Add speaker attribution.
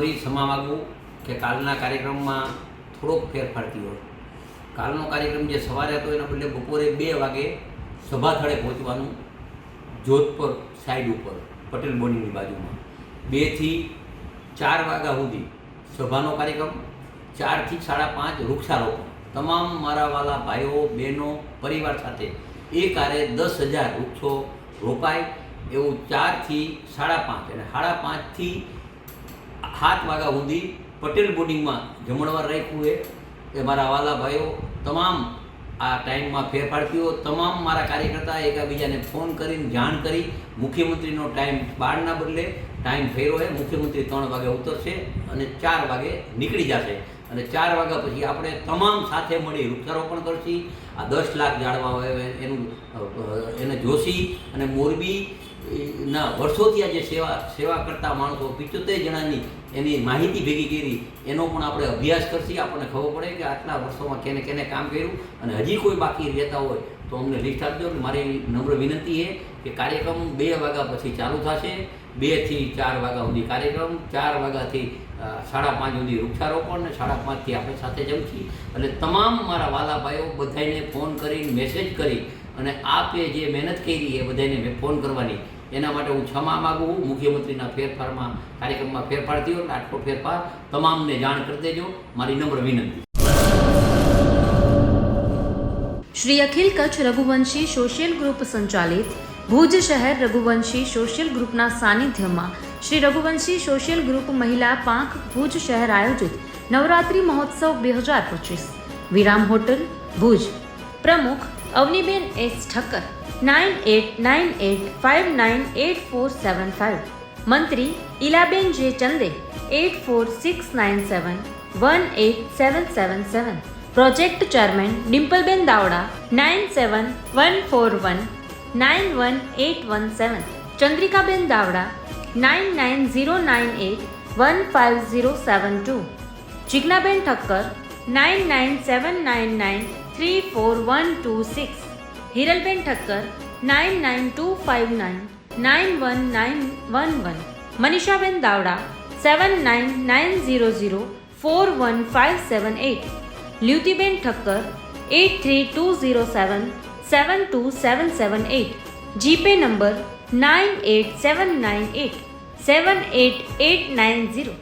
Speaker 1: ફરી ક્ષમા માગું કે કાલના કાર્યક્રમમાં થોડોક ફેરફાર થયો. કાલનો કાર્યક્રમ જે સવારે હતો એના બદલે બપોરે બે વાગે સભાથળે પહોંચવાનું જોધપુર સાઈડ ઉપર, પટેલ બોર્ડિંગની બાજુમાં. બેથી ચાર વાગ્યા સુધી સભાનો કાર્યક્રમ, ચારથી સાડા પાંચ વૃક્ષારોપણ. તમામ મારા વાલા ભાઈઓ, બહેનો, પરિવાર સાથે એ કારે દસ હજાર વૃક્ષો રોપાય એવું ચારથી સાડા પાંચ અને સાડા પાંચથી સાત વાગ્યા સુધી પટેલ બોર્ડિંગમાં જમણવાર રાખ્યું એ એ મારા વાલા ભાઈઓ, તમામ આ ટાઈમમાં ફેરફાર થયો તમામ મારા કાર્યકર્તા એકબીજાને ફોન કરીને જાણ કરી. મુખ્યમંત્રીનો ટાઈમ બારના બદલે, ટાઈમ ફેરો છે મુખ્યમંત્રી ત્રણ વાગે ઉતરશે અને ચાર વાગે નીકળી જશે. અને ચાર વાગ્યા પછી આપણે તમામ સાથે મળી વૃક્ષારોપણ કરશી. આ દસ લાખ ઝાડવા હોય, એનું એને જોશી અને મોરબી ના વર્ષોથી આ જે સેવા સેવા કરતા માણસો પિચોતેર જણાની એની માહિતી ભેગી કરી, એનો પણ આપણે અભ્યાસ કરશી. આપણને ખબર પડે કે આટલા વર્ષોમાં કેને કેને કામ કર્યું અને હજી કોઈ બાકી રહેતા હોય તો અમને લિસ્ટ આપજો અને મારી નમ્ર વિનંતી એ કે કાર્યક્રમ બે વાગ્યા પછી ચાલુ થશે. બેથી ચાર વાગ્યા સુધી કાર્યક્રમ, ચાર વાગ્યાથી સાડા પાંચ સુધી વૃક્ષારોપણ ને સાડા પાંચથી આપણે સાથે જમશી. એટલે તમામ મારા વાલા ભાઈઓ બધાને ફોન કરીને મેસેજ કરી અને આપે જે મહેનત કરી એ બધાને મેં ફોન કરવાની. એના માટે હું ક્ષમા માગું છું. મુખ્યમંત્રીના ફેરફારમાં, કાર્યક્રમમાં ફેરફાર થયો એટલે આટલો ફેરફાર તમામને જાણ કરી દેજો. મારી નમ્ર વિનંતી.
Speaker 2: શ્રી અખિલ કચ્છ રઘુવંશી સોશિયલ ગ્રુપ સંચાલિત ભુજ શહેર રઘુવંશી સોશિયલ ગ્રુપના સાનિધ્યમાં શ્રી રઘુવંશી સોશિયલ ગ્રુપ મહિલા પાંખ ભુજ શહેર આયોજિત નવરાત્રિ મહોત્સવ બે હજાર પચીસ. વિરામ હોટલ, ભુજ. પ્રમુખ Avaniben S Thakkar nine eight nine eight five nine eight four seven five મંત્રી Ilaben J Chande eight four six nine seven one eight seven seven seven project chairman Dimpalben Davda, nine seven one four one, nine one eight one seven. Chandrikaben Davda, nine nine zero nine eight one five zero seven two. Jignaben Thakkar, nine nine seven nine nine three four one two six. Hiralben Thakkar, nine nine two five nine nine one nine one one. Manishaben Davda, seven nine nine zero zero four one five seven eight. Lyutiben Thakkar eight three two zero seven seven two seven seven eight GPay number nine eight seven nine eight seven eight eight nine zero